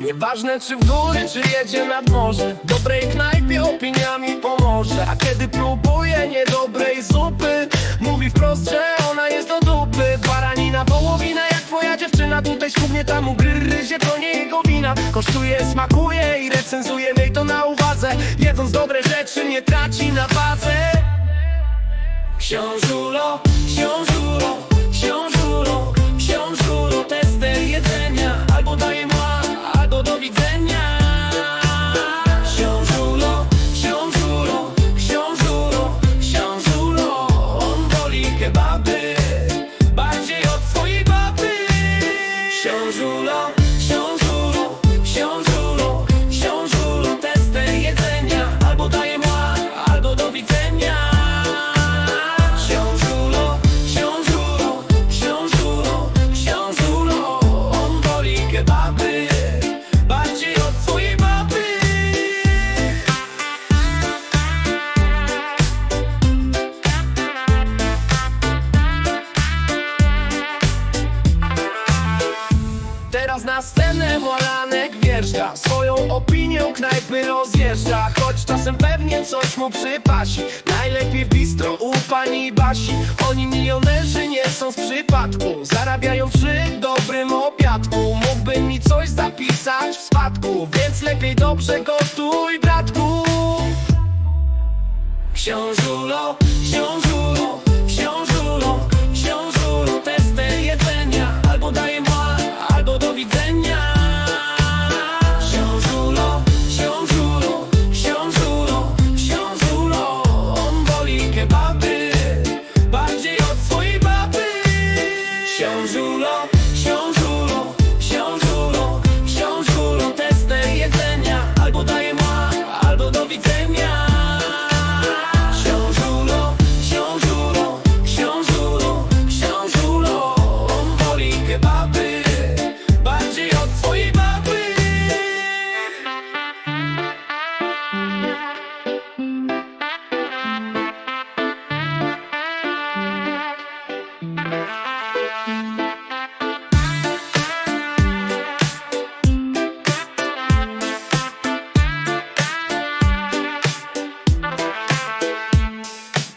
Nieważne czy w góry, czy jedzie nad morze Dobrej knajpie opiniami pomoże. A kiedy próbuje niedobrej zupy Mówi wprost, że ona jest do dupy. Baranina, wołowina, jak twoja dziewczyna. Tutaj ślubnie tam ugryzie, to nie jego wina. Kosztuje, smakuje i recenzuje Miej to na uwadze. Jedząc dobre rzeczy nie traci na wadze. Książulo, Teraz na scenę Molanek wjeżdża. Swoją opinią knajpy rozjeżdża. Choć czasem pewnie coś mu przypasi. Najlepiej w bistro u pani Basi. Oni milionerzy nie są z przypadku. Zarabiają przy dobrym obiadku. Mógłby mi coś zapisać w spadku. Więc lepiej dobrze gotuj bratku. Książulo, książulo